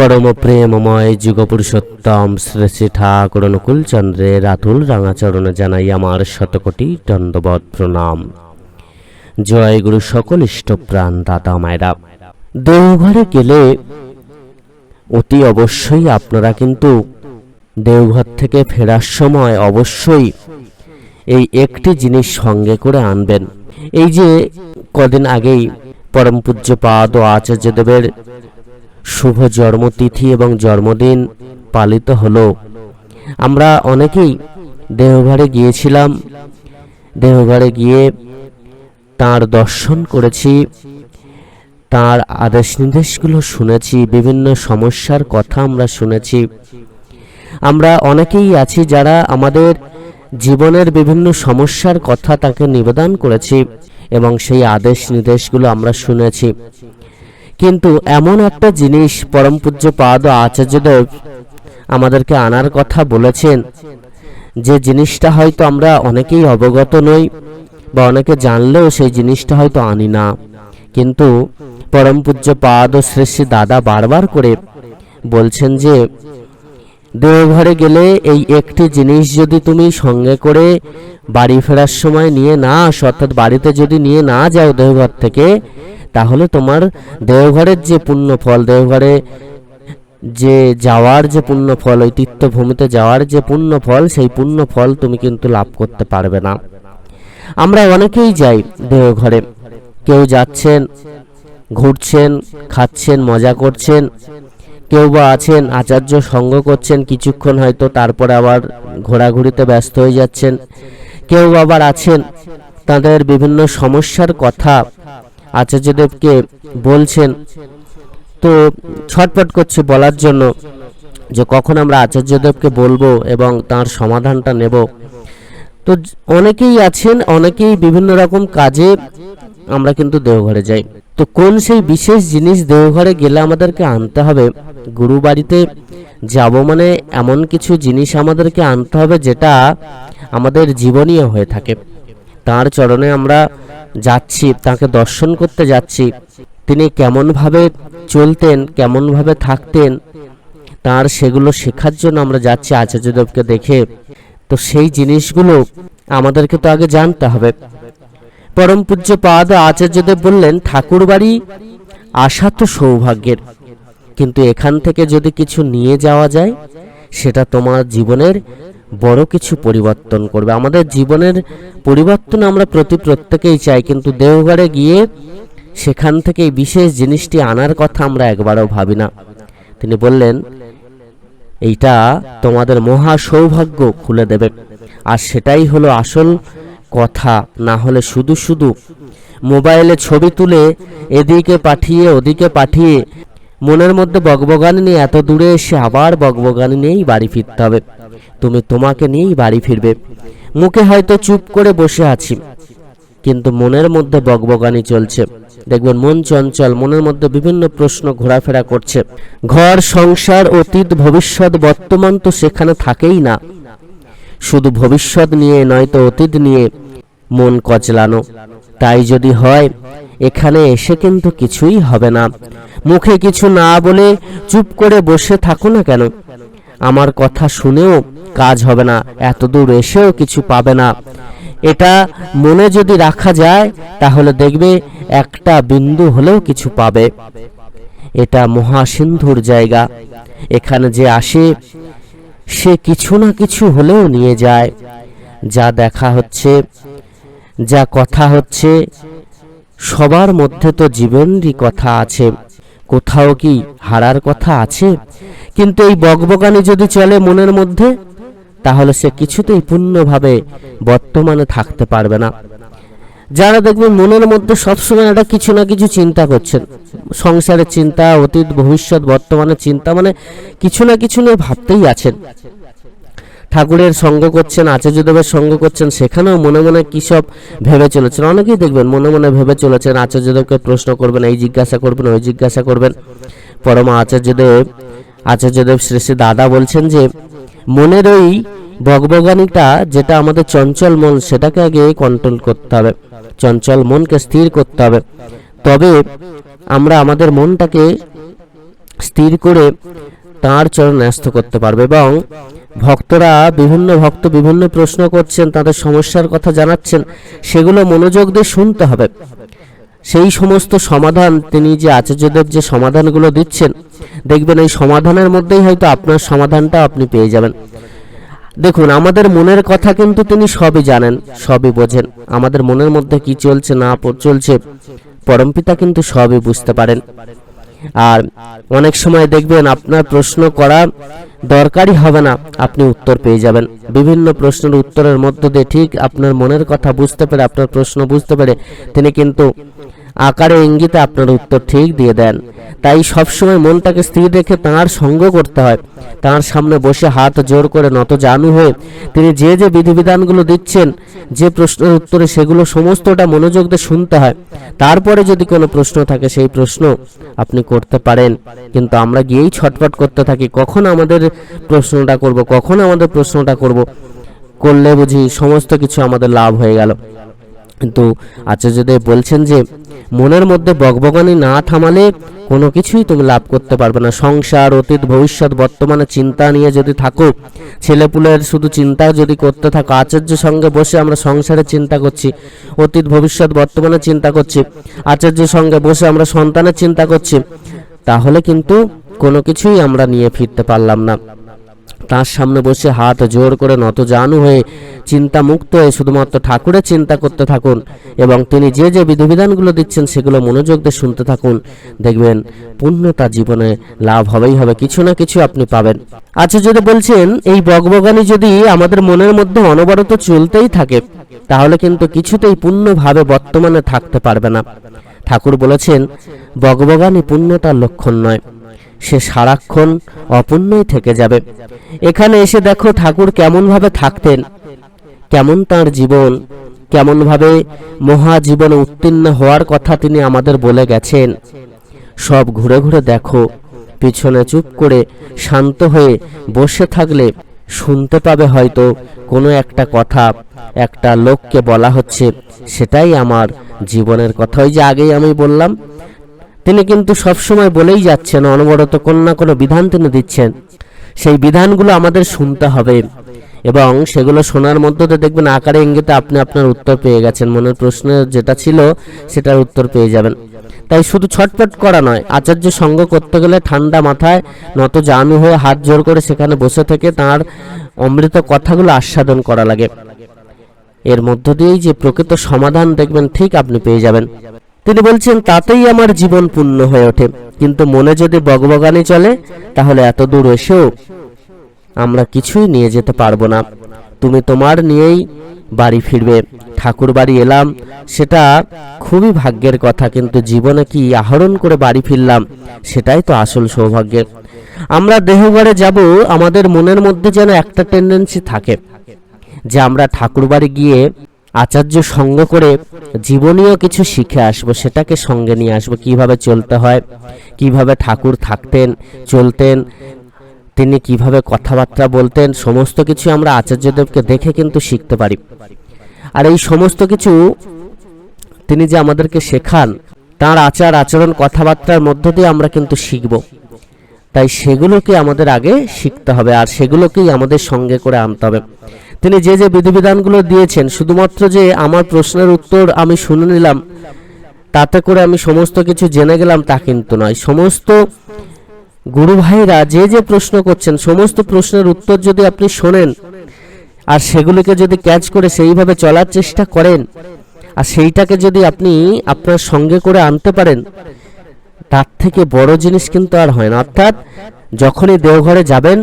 পরম প্রেমময় যুগপুরুষোত্তম শ্রী শ্রী ঠাকুর অনুকূল চন্দ্রের রাতুল রাঙাচরণে জানাই আমার শতকোটি দণ্ডবত প্রণাম। জয় গুরু সকল ইষ্টপ্রাণ দাদা মায়েরা। দেওঘরে গেলে অতি অবশ্যই আপনারা কিন্তু দেওঘর থেকে ফেরার সময় অবশ্যই এই একটি জিনিস সঙ্গে করে আনবেন। এই যে কদিন আগেই পরম পূজ্যপাদ ও আচার্যদেবের শুভ জন্মতিথি এবং জন্মদিন পালিত হলো। আমরা অনেকেই দেহঘরে গিয়েছিলাম। দেহঘরে গিয়ে তার দর্শন করেছি, তার আদেশ নির্দেশগুলো শুনেছি, বিভিন্ন সমস্যার কথা আমরা শুনেছি। আমরা অনেকেই আছি যারা আমাদের জীবনের বিভিন্ন সমস্যার কথা তাকে নিবেদন করেছি এবং সেই আদেশ নির্দেশগুলো আমরা শুনেছি। কিন্তু এমন একটা জিনিস পরম পূজ্য পাদ আচার্য আচার্যদেব আমাদেরকে আনার কথা বলেছেন। যে জিনিসটা হয়তো আমরা অনেকেই অবগত নই বা অনেকে জানলেও সেই জিনিসটা হয়তো আনি না। কিন্তু পরম পূজ্য পাদ ও শ্রী শ্রী দাদা বারবার করে বলছেন যে দেওঘরে গেলে এই একটি জিনিস যদি তুমি সঙ্গে করে বাড়ি ফেরার সময় নিয়ে না আসো, অর্থাৎ বাড়িতে যদি নিয়ে না যাও দেওঘর থেকে, তাহলে তোমার দেওঘরের যে পুণ্য ফল দেওঘরে যে যাওয়ার যে পুণ্য ফল ওই তীর্থভূমিতে যাওয়ার যে পুণ্য ফল সেই পুণ্য ফল তুমি কিন্তু লাভ করতে পারবে না। আমরা অনেকেই যাই দেওঘরে। কেউ যাচ্ছেন, ঘুরছেন, খাচ্ছেন, মজা করছেন কেউ বা আছেন, আচার্য সঙ্গ করছেন, কিছুক্ষণ হয়তো তারপরে আবার ঘোরাঘুরিতে ব্যস্ত হয়ে যাচ্ছেন। কেউ আবার আছেন, তাদের বিভিন্ন সমস্যার কথা আচার্যদেবকে বলছেন। তো ছটপট করছে বলার জন্য যে কখন আমরা আচার্যদেবকে বলব এবং তার সমাধানটা নেব। তো অনেকেই আছেন, অনেকেই বিভিন্ন রকম কাজে আমরা কিন্তু দেওঘরে যাই। তো কোন সেই বিশেষ জিনিস দেওঘরে গেলে আমাদেরকে আনতে হবে? গুরু বাড়িতে যাব মানে এমন কিছু জিনিস আমাদেরকে আনতে হবে যেটা আমাদের জীবনীয় হয়ে থাকে। তার চরণে আমরা যাচ্ছি, তাকে দর্শন করতে যাচ্ছি। তিনি কেমনভাবে চলতেন, কেমনভাবে থাকতেন, তার সেগুলো শেখার জন্য আমরা যাচ্ছি আচার্যদেবকে দেখে। তো সেই জিনিসগুলো আমাদেরকে তো আগে জানতে হবে। পরম পূজ্য পাদ আচার্যদেব বললেন ঠাকুর বাড়ি আসা তো সৌভাগ্যের। কিন্তু এখান থেকে যদি কিছু নিয়ে যাওয়া যায়, সেটা তোমার জীবনের বড় কিছু পরিবর্তন করবে। আমাদের জীবনের পরিবর্তন আমরা প্রতি প্রত্যেকেই চাই, কিন্তু দেওঘরে গিয়ে সেখান থেকে বিশেষ জিনিসটি আনার কথা আমরা একবারও ভাবি না। তিনি বললেন, এইটা তোমাদের মহা সৌভাগ্য খুলে দেবে। আর সেটাই হলো আসল কথা, না হলে শুধু শুধু। মোবাইলে ছবি তুলে এদিকে পাঠিয়ে ওদিকে পাঠিয়ে মনের মধ্যে বকবগানি নিয়ে এত দূরে এসে আবার বকবগানি নিয়েই বাড়ি ফিরতে হবে। তুমি তোমাকে নিয়েই বাড়ি ফিরবে। মুখে হয়তো চুপ করে বসে আছি, কিন্তু মনের মধ্যে বকবগানি চলছে। দেখবেন মন চঞ্চল, মনের মধ্যে বিভিন্ন প্রশ্ন ঘোরাফেরা করছে। ঘর, সংসার, অতীত, ভবিষ্যৎ, বর্তমান তো সেখানে থাকেই না। শুধু ভবিষ্যৎ নিয়ে নয়তো অতীত নিয়ে মন কচলানো। তাই যদি হয়, এখানে এসে কিন্তু কিছুই হবে না। মুখে কিছু না বলে চুপ করে বসে থাকো না কেন? আমার কথা শুনেও কাজ হবে না এত দূর এসেও কিছু পাবে না। এটা মনে যদি রাখা যায়, তাহলে দেখবে একটা বিন্দু হলেও কিছু পাবে। এটা মহাসিন্ধুর জায়গা। এখানে যে আসে সে কিছু না কিছু হলেও নিয়ে যায়। যা দেখা হচ্ছে, যা কথা হচ্ছে, সবার মধ্যে তো জীবনেরই কথা আছে। কোথাও কি হারার কথা আছে? কিন্তু এই বকবকানি যদি চলে মনের মধ্যে, তাহলে সে কিছুতেই পূর্ণভাবে বর্তমানে থাকতে পারবে না। যারা দেখবেন মনের মধ্যে সবসময় একটা কিছু না কিছু চিন্তা করছেন, সংসারের চিন্তা, অতীত, ভবিষ্যৎ, বর্তমানের চিন্তা মানে কিছু না কিছু নিয়ে ভাবতেই আছেন। ঠাকুরের সঙ্গ করছেন, আচার্যদেবের সঙ্গ করছেন, সেখানেও মনে মনে কী সব ভেবে চলেছেন? অনেকেই দেখবেন মনে মনে ভেবে চলেছেন, আচার্যদেবকে প্রশ্ন করবেন, এই জিজ্ঞাসা করবেন, ওই জিজ্ঞাসা করবেন। পরমা আচার্যদেব আচার্যদেব শ্রী শ্রী দাদা বলছেন যে, মনের ওই বগবগানিটা যেটা আমাদের চঞ্চল মন, সেটাকে আগে কন্ট্রোল করতে হবে। চঞ্চল মনকে স্থির করতে হবে। তবে আমরা আমাদের মনটাকে স্থির করে তাঁর চরণ ন্যস্ত করতে পারবে এবং ভক্তরা বিভিন্ন ভক্ত বিভিন্ন প্রশ্ন করছেন, তাদের সমস্যার কথা জানাচ্ছেন, সেগুলো মনোযোগ দিয়ে শুনতে হবে। সেই সমস্ত সমাধান তিনি যে আচার্যদেব যে সমাধানগুলো দিচ্ছেন, দেখবেন এই সমাধানের মধ্যেই হয়তো আপনার সমাধানটা আপনি পেয়ে যাবেন। দেখুন, আমাদের মনের কথা কিন্তু তিনি সবই জানেন, সবই বোঝেন। আমাদের মনের মধ্যে কি চলছে, না চলছে, পরমপিতা কিন্তু সবই বুঝতে পারেন। আর অনেক সময় দেখবেন আপনার প্রশ্ন করা দরকারই হবে না, আপনি উত্তর পেয়ে যাবেন। বিভিন্ন প্রশ্নের উত্তরের মধ্য দিয়ে ঠিক আপনার মনের কথা বুঝতে পেরে, আপনার প্রশ্ন বুঝতে পেরে তিনি কিন্তু আকারে ইঙ্গিতে আপনার উত্তর ঠিক দিয়ে দেন। তাই সবসময় মনটাকে স্থির রেখে তাঁর সঙ্গ করতে হয়। তাঁর সামনে বসে হাত জোর করে নত জানু হয়ে তিনি যে যে বিধিবিধানগুলো দিচ্ছেন, যে প্রশ্নের উত্তরে সেগুলো সমস্তটা মনোযোগ দিয়ে শুনতে হয়। তারপরে যদি কোনো প্রশ্ন থাকে, সেই প্রশ্ন আপনি করতে পারেন। কিন্তু আমরা গিয়েই ছটফট করতে থাকি, কখন আমাদের প্রশ্নটা করব, কখন আমাদের প্রশ্নটা করব, করলে বুঝি সমস্ত কিছু আমাদের লাভ হয়ে গেল। কিন্তু আচার্যদেব বলছেন যে, মনের মধ্যে বকবকানি না থামালে কোনো কিছুই তুমি লাভ করতে পারবে না। সংসার, অতীত, ভবিষ্যৎ, বর্তমানে চিন্তা নিয়ে যদি থাকো, ছেলেপুলের শুধু চিন্তা যদি করতে থাকো, আচার্য সঙ্গে বসে আমরা সংসারের চিন্তা করছি, অতীত, ভবিষ্যৎ, বর্তমানে চিন্তা করছি, আচার্য সঙ্গে বসে আমরা সন্তানের চিন্তা করছি, তাহলে কিন্তু কোনো কিছুই আমরা নিয়ে ফিরতে পারলাম না। তার সামনে বসে হাত জোর করে নত জানু হয়ে চিন্তা মুক্ত হয়ে শুধুমাত্র ঠাকুরের চিন্তা করতে থাকুন এবং তিনি যে যে বিধিবিধানগুলো দিচ্ছেন সেগুলো মনোযোগ দিয়ে শুনতে থাকুন। দেখবেন পূর্ণতা জীবনে লাভ হবেই হবে, কিছু না কিছু আপনি পাবেন। আচ্ছা যদি বলছেন, এই বগবগানি যদি আমাদের মনের মধ্যে অনবরত চলতেই থাকে, তাহলে কিন্তু কিছুতেই পূর্ণভাবে বর্তমানে থাকতে পারবে না। ঠাকুর বলেছেন বগবগানি পূর্ণতার লক্ষণ নয়। সে সারাক্ষণ অপূর্ণই থেকে যাবে। এখানে এসে দেখো ঠাকুর কেমনভাবে থাকতেন, কেমন তার জীবন, কেমনভাবে মহাজীবনে উত্তীর্ণ হওয়ার কথা তিনি আমাদের বলে গেছেন। সব ঘুরে ঘুরে দেখো, পিছনে চুপ করে শান্ত হয়ে বসে থাকলে শুনতে পাবে হয়তো কোনো একটা কথা, একটা লোককে বলা হচ্ছে, সেটাই আমার জীবনের কথা। ওই যে আগেই আমি বললাম তিনি কিন্তু সবসময় বলেই যাচ্ছেন, অনবরত কোনো না কোনো বিধান তিনি দিচ্ছেন। সেই বিধানগুলো আমাদের শুনতে হবে এবং সেগুলো শোনার মধ্য দেখবেন আকারে ইঙ্গিতে আপনি আপনার উত্তর পেয়ে গেছেন। মনের প্রশ্ন যেটা ছিল সেটার উত্তর পেয়ে যাবেন। তাই শুধু ছটপট করা নয়, আচার্য সঙ্গ করতে গেলে ঠান্ডা মাথায় নত জানু হয়ে হাত জোর করে সেখানে বসে থেকে তার অমৃত কথাগুলো আস্বাদন করা লাগে। এর মধ্য দিয়েই যে প্রকৃত সমাধান দেখবেন ঠিক আপনি পেয়ে যাবেন। তিনি বলছেন, তাতেই আমার জীবন পূর্ণ হয়ে ওঠে। কিন্তু মনে যদি বগবগানি চলে, তাহলে এত দূর এসেও আমরা কিছুই নিয়ে যেতে পারব না। তুমি তোমার নিয়েই বাড়ি ফিরবে। ঠাকুর বাড়ি এলাম, সেটা খুবই ভাগ্যের কথা, কিন্তু জীবনে কি আহরণ করে বাড়ি ফিরলাম, সেটাই তো আসল সৌভাগ্যের। আমরা দেহঘরে যাব, আমাদের মনের মধ্যে যেন একটা টেন্ডেন্সি থাকে যে আমরা ঠাকুর বাড়ি গিয়ে আচার্য সঙ্গ করে জীবনীয় কিছু শিখে আসব, সেটাকে সঙ্গে নিয়ে আসব, কীভাবে চলতে হয়, কীভাবে ঠাকুর থাকতেন, চলতেন, তিনি কীভাবে কথাবার্তা বলতেন, সমস্ত কিছু আমরা আচার্যদেবকে দেখে কিন্তু শিখতে পারি। আর এই সমস্ত কিছু তিনি যে আমাদেরকে শেখান, তার আচার, আচরণ, কথাবার্তার মধ্য দিয়ে আমরা কিন্তু শিখব। তাই সেগুলোকে আমাদের আগে শিখতে হবে, আর সেগুলোকেই আমাদের সঙ্গে করে আনতে হবে। তিনি যে যে বিধিবিধানগুলো দিয়েছেন, শুধুমাত্র যে আমার প্রশ্নের উত্তর আমি শুনে নিলাম, তাতে করে আমি সমস্ত কিছু জেনে গেলাম, তা কিন্তু নয়। সমস্ত গুরু ভাইরা যে যে প্রশ্ন করছেন, সমস্ত প্রশ্নের উত্তর যদি আপনি শোনেন, আর সেগুলিকে যদি ক্যাচ করে সেইভাবে চলার চেষ্টা করেন, আর সেইটাকে যদি আপনি আপনার সঙ্গে করে আনতে পারেন, তার থেকে বড় জিনিস কিন্তু আর হয় না। অর্থাৎ যখনই দেওঘরে যাবেন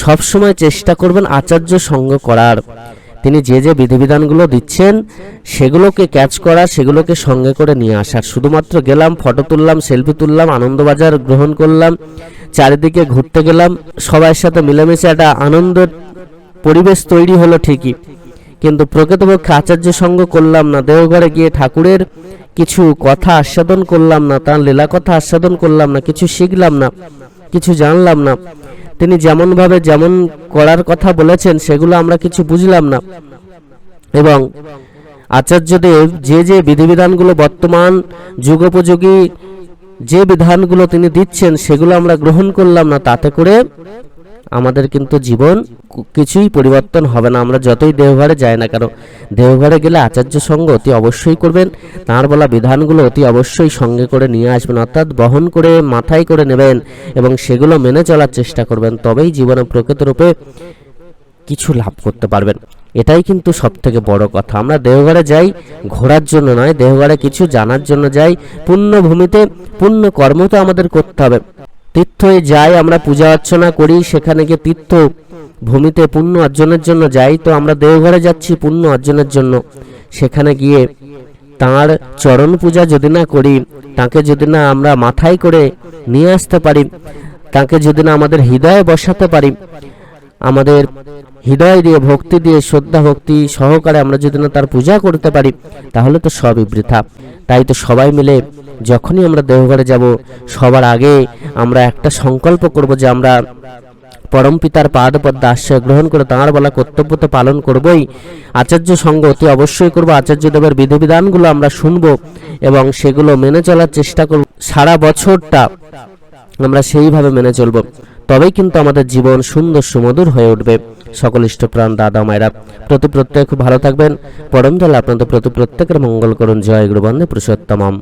সব সময় চেষ্টা করবেন আচার্য সঙ্গ করার। তিনি যে যে বিধিবিধানগুলো দিচ্ছেন, সেগুলোকে ক্যাচ করা, সেগুলোকে সঙ্গে করে নিয়ে আসার। শুধুমাত্র গেলাম ফটো তুললাম সেলফি তুললাম, আনন্দবাজার গ্রহণ করলাম, চারিদিকে ঘুরতে গেলাম, সবার সাথে মিলেমিশে একটা আনন্দের পরিবেশ তৈরি হলো ঠিকই। কিন্তু প্রকৃতপক্ষে আচার্য সঙ্গ করলাম না, দেওঘরে গিয়ে ঠাকুরের কিছু কথা আস্বাদন করলাম না, তার লীলা কথা আস্বাদন করলাম না, কিছু শিখলাম না, কিছু জানলাম না তিনি যেমনভাবে যেমন করার কথা বলেছেন, সেগুলো আমরা কিছু বুঝলাম না। এবং আচার্যদেব যে যে বিধিবিধানগুলো বর্তমান যুগোপযোগী যে বিধানগুলো তিনি দিচ্ছেন, সেগুলো আমরা গ্রহণ করলাম না। তাতে করে আমাদের কিন্তু জীবন কিছুই পরিবর্তন হবে না। আমরা যতই দেওঘরে যাই না কেন, দেওঘরে গেলে আচার্য সঙ্গ অতি অবশ্যই করবেন, তাঁর বলা বিধানগুলো অতি অবশ্যই সঙ্গে করে নিয়ে আসবেন, অর্থাৎ বহন করে মাথায় করে নেবেন এবং সেগুলো মেনে চলার চেষ্টা করবেন, তবেই জীবনে প্রকৃতরূপে কিছু লাভ করতে পারবেন। এটাই কিন্তু সব থেকে বড় কথা। আমরা দেওঘরে যাই, ঘোরার জন্য নয়, দেওঘরে কিছু জানার জন্য যাই, পুণ্যভূমিতে পুণ্য কর্ম তো আমাদের করতে হবে। তীর্থে যাই, আমরা পূজা অর্চনা করি, সেখানে গিয়ে তীর্থ ভূমিতে পুণ্য অর্জনের জন্য যাই, তো আমরা দেওঘরে যাচ্ছি পুণ্য অর্জনের জন্য। সেখানে গিয়ে তাঁর চরণ পূজা যদি না করি, তাকে যদি না আমরা মাথায় করে নিয়ে আসতে পারি, তাকে যদি না আমাদের হৃদয়ে বসাতে পারি, আমাদের হৃদয় দিয়ে, ভক্তি দিয়ে, শ্রদ্ধা, ভক্তি সহকারে আমরা যদি না তার পূজা করতে পারি, তাহলে তো সবই বৃথা। তাই তো সবাই মিলে যখনই আমরা দেওঘরে যাব, সবার আগে আমরা একটা সংকল্প করব যে আমরা পরম পিতার পাদপদ্মে আশ্রয় গ্রহণ করে তাঁর বলা কর্তব্য তো পালন করবই। আচার্য সঙ্গ অতি অবশ্যই করব। আচার্য দেবের বিধিবিধানগুলো আমরা শুনব এবং সেগুলো মেনে চলার চেষ্টা করব। সারা বছরটা আমরা সেইভাবে মেনে চলব। তবেই কিন্তু আমাদের জীবন সুন্দর সুমধুর হয়ে উঠবে। সকল ইষ্টপ্রাণ দাদা মায়েরা, প্রতি প্রত্যেক খুব ভালো থাকবেন। পরম দল আপনাদের প্রতি প্রত্যেকের মঙ্গল করুন। জয় গুরু বন্দে পুরুষোত্তমম।